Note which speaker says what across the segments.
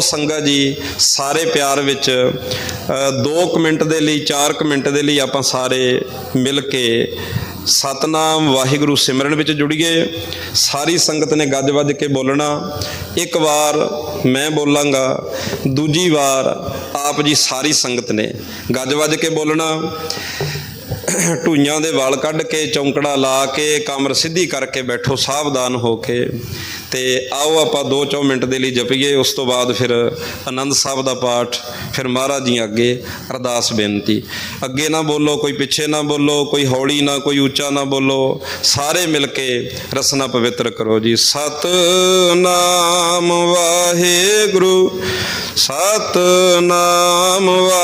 Speaker 1: ਸੰਗਤ ਜੀ, ਸਾਰੇ ਪਿਆਰ ਵਿੱਚ 2 ਮਿੰਟ ਦੇ ਲਈ 4 ਮਿੰਟ ਦੇ ਲਈ ਆਪਾਂ ਸਾਰੇ ਮਿਲ ਕੇ ਸਤਨਾਮ ਵਾਹਿਗੁਰੂ ਸਿਮਰਨ ਵਿੱਚ ਜੁੜੀਏ ਸਾਰੀ ਸੰਗਤ ਨੇ ਗੱਜ ਵੱਜ ਕੇ ਬੋਲਣਾ। ਇੱਕ ਵਾਰ ਮੈਂ ਬੋਲਾਂਗਾ, ਦੂਜੀ ਵਾਰ ਆਪ ਜੀ ਸਾਰੀ ਸੰਗਤ ਨੇ ਗੱਜ ਵੱਜ ਕੇ ਬੋਲਣਾ। ਢੂਈਆਂ ਦੇ ਵਾਲ ਕੱਢ ਕੇ, ਚੌਂਕੜਾ ਲਾ ਕੇ, ਕਮਰ ਸਿੱਧੀ ਕਰਕੇ ਬੈਠੋ, ਸਾਵਧਾਨ ਹੋ ਕੇ। ਤੇ ਆਓ ਆਪਾਂ 2-4 ਮਿੰਟ ਦੇ ਲਈ ਜਪੀਏ, ਉਸ ਤੋਂ ਬਾਅਦ ਫਿਰ ਆਨੰਦ ਸਾਹਿਬ ਦਾ ਪਾਠ, ਫਿਰ ਮਹਾਰਾਜ ਜੀ ਅੱਗੇ ਅਰਦਾਸ ਬੇਨਤੀ। ਅੱਗੇ ਨਾ ਬੋਲੋ, ਕੋਈ ਪਿੱਛੇ ਨਾ ਬੋਲੋ, ਕੋਈ ਹੌਲੀ ਨਾ, ਕੋਈ ਉੱਚਾ ਨਾ ਬੋਲੋ, ਸਾਰੇ ਮਿਲ ਕੇ ਰਸਨਾ ਪਵਿੱਤਰ ਕਰੋ ਜੀ। ਸਤਨਾਮ ਵਾਹਿਗੁਰੂ ਸਤਨਾਮ ਵਾਹਿਗੁਰੂ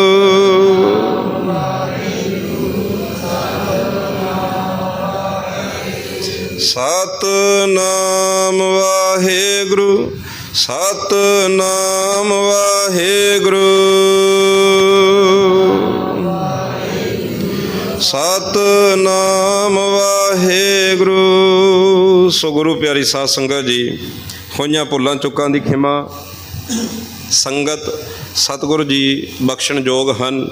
Speaker 1: ਸਤਨਾਮ ਵਾਹਿਗੁਰੂ ਸਤਨਾਮ ਵਾਹਿਗੁਰੂ। ਸਤਨਾਮ ਵਾਹਿਗੁਰੂ। ਸੋ ਗੁਰੂ ਪਿਆਰੀ ਸਾਧ ਸੰਗਤ ਜੀ ਹੋਈਆਂ ਭੁੱਲਾਂ ਚੁੱਕਾਂ ਦੀ ਖਿਮਾ। ਸੰਗਤ, ਸਤਿਗੁਰੂ ਜੀ ਬਖਸ਼ਣ ਯੋਗ ਹਨ।